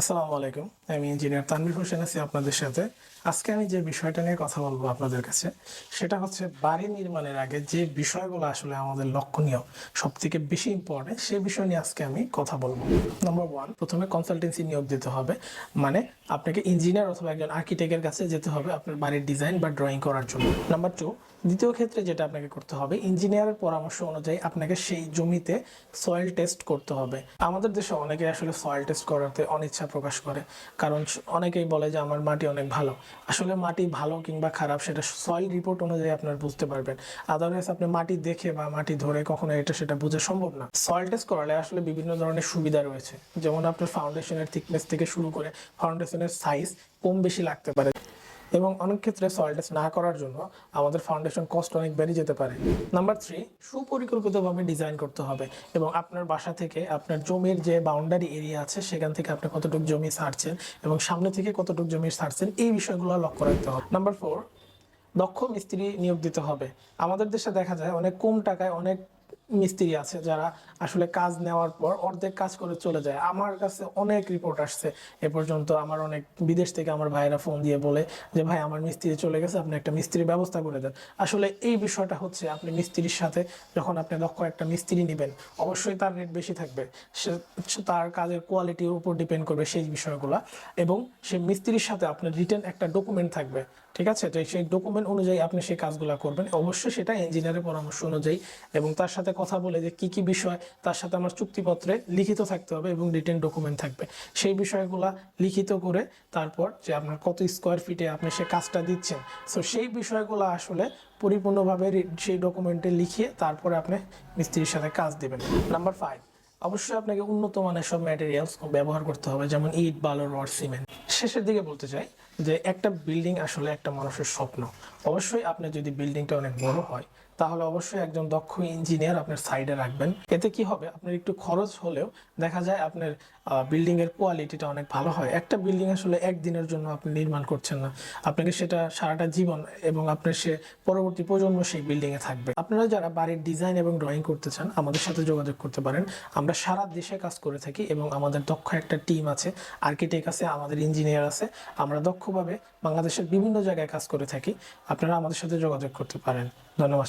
আসসালামু আলাইকুম। আমি ইঞ্জিনিয়ার তানভীর হোসেন আছি আপনাদের সাথে। আজকে আমি যে বিষয়টা নিয়ে কথা বলব আপনাদের কাছে, সেটা হচ্ছে বাড়ি নির্মাণের আগে যে বিষয়গুলো আসলে আমাদের লক্ষণীয় সব থেকে বেশি ইম্পর্টেন্ট সেই বিষয় নিয়ে আজকে আমি কথা বলব। নম্বর ওয়ান প্রথমে কনসালটেন্সি নিয়োগ দিতে হবে মানে আপনাকে ইঞ্জিনিয়ার অথবা একজন আর্কিটেক্টের কাছে যেতে হবে আপনার বাড়ির ডিজাইন বা ড্রয়িং করার জন্য। নাম্বার টু দ্বিতীয় ক্ষেত্রে যেটা আপনাকে করতে হবে, ইঞ্জিনিয়ারের পরামর্শ অনুযায়ী আপনাকে সেই জমিতে সয়েল টেস্ট করতে হবে। আমাদের দেশে অনেকে আসলে সয়েল টেস্ট করাতে অনিচ্ছা প্রকাশ করে। কারণ অনেকেই বলে যে আমার মাটি অনেক ভালো। আসলে মাটি ভালো কিংবা খারাপ সেটা সয়েল রিপোর্ট অনুযায়ী আপনার বুঝতে পারবেন। আদারওয়াইজ আপনি মাটি দেখে বা মাটি ধরে কখনো এটা সেটা বুঝে সম্ভব না। সয়েল টেস্ট করালে আসলে বিভিন্ন ধরনের সুবিধা রয়েছে। যেমন আপনার ফাউন্ডেশনের থিকনেস থেকে শুরু করে ফাউন্ডেশনের সাইজ কম বেশি লাগতে পারে। এবং অনেক ক্ষেত্রে সয়েল টেস্ট না করার জন্য আমাদের ফাউন্ডেশন কস্ট অনেক বেড়ে যেতে পারে। নাম্বার থ্রি সুপরিকল্পিতভাবে ডিজাইন করতে হবে এবং আপনার বাসা থেকে আপনার জমির যে বাউন্ডারি এরিয়া আছে, সেখান থেকে আপনি কতটুকু জমি ছাড়ছেন এবং সামনে থেকে কতটুকু জমি সারছেন, এই বিষয়গুলো লক্ষ্য রাখতে হবে। নাম্বার ফোর দক্ষ মিস্ত্রি নিয়োগ দিতে হবে। আমাদের দেশে দেখা যায় অনেক কম টাকায় অনেক মিস্ত্রি আছে যারা আসলে কাজ নেওয়ার পর অর্ধেক কাজ করে চলে যায়। আমার কাছে অনেক রিপোর্ট আসছে। এ পর্যন্ত আমার অনেক বিদেশ থেকে আমার ভাইয়েরা ফোন দিয়ে বলে যে, ভাই, আমার মিস্ত্রি চলে গেছে, আপনি একটা মিস্ত্রির ব্যবস্থা করে দেন। আসলে এই বিষয়টা হচ্ছে, আপনি মিস্ত্রির সাথে যখন আপনি দক্ষ একটা মিস্ত্রি নেবেন, অবশ্যই তার রেট বেশি থাকবে। সে তার কাজের কোয়ালিটির উপর ডিপেন্ড করবে সেই বিষয়গুলো। এবং সেই মিস্ত্রির সাথে আপনার রিটার্ন একটা ডকুমেন্ট থাকবে, ঠিক আছে? সেই ডকুমেন্ট অনুযায়ী আপনি সেই কাজগুলো করবেন। অবশ্যই সেটা ইঞ্জিনিয়ারের পরামর্শ অনুযায়ী এবং তার সাথে কথা বলে যে কি কি বিষয় তার সাথে আমার চুক্তিপত্রে লিখিত থাকতে হবে এবং রিটেন ডকুমেন্ট থাকবে। সেই বিষয়গুলা লিখিত করে তারপর যে আপনার কত স্কোয়ার ফিটে আপনি সে কাজটা দিচ্ছেন। সো সেই বিষয়গুলো আসলে পরিপূর্ণভাবে সেই ডকুমেন্টে লিখিয়ে তারপরে আপনি মিস্ত্রির সাথে কাজ দেবেন। নাম্বার ফাইভ অবশ্যই আপনাকে উন্নত মানের সব ম্যাটেরিয়ালস ব্যবহার করতে হবে, যেমন ইট, বালু, রড, সিমেন্ট। শেষের দিকে বলতে চাই যে একটা বিল্ডিং আসলে একটা মানুষের স্বপ্ন। অবশ্যই আপনি যদি বিল্ডিংটা অনেক বড় হয় তাহলে অবশ্যই একজন দক্ষ ইঞ্জিনিয়ার আপনার সাইডে রাখবেন। এতে কি হবে? আপনার একটু খরচ হলেও দেখা যায় আপনার বিল্ডিং এর কোয়ালিটিটা অনেক ভালো হয়। একটা বিল্ডিং আসলে একদিনের জন্য আপনি নির্মাণ করছেন না। আপনাকে সেটা সারাটা জীবন এবং আপনার সে পরবর্তী প্রজন্ম সেই বিল্ডিং এ থাকবে। আপনারা যারা বাড়ির ডিজাইন এবং ড্রয়িং করতে চান, আমাদের সাথে যোগাযোগ করতে পারেন। আমরা সারা দেশে কাজ করে থাকি এবং আমাদের দক্ষ একটা টিম আছে আর্কিটেক্ট আছে, আমাদের ইঞ্জিনিয়ার আছে। আমরা দক্ষভাবে বাংলাদেশের বিভিন্ন জায়গায় কাজ করে থাকি। আপনারা আমাদের সাথে যোগাযোগ করতে পারেন। ধন্যবাদ